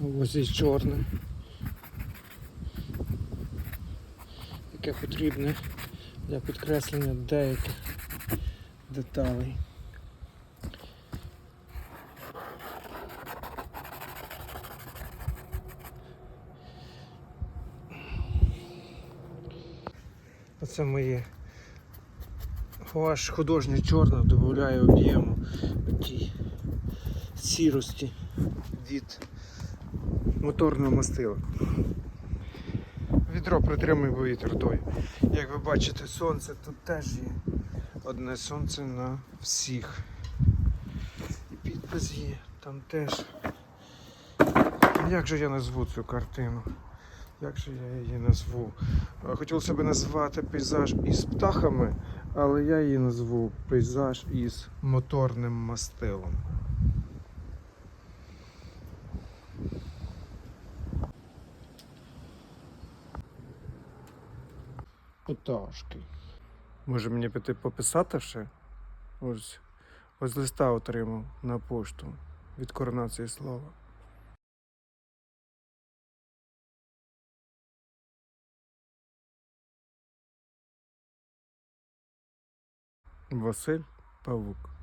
Ось і чорне. Яке потрібне для підкреслення деяких деталей. Оце моє ваш художнє чорне додає об'єму тій сірості від моторного мастила. Відро притримує, бо вітер той. Як ви бачите, сонце тут теж є. Одне сонце на всіх. І підпис є, там теж. Як же я назву цю картину? Як же я її назву? Е, Хотів себе назвати пейзаж із птахами, але я її назву пейзаж із моторним мастилом. Пташки. Може мені піти пописати ще? Ось, ось листа отримав на пошту від коронації слова. Василь Павук.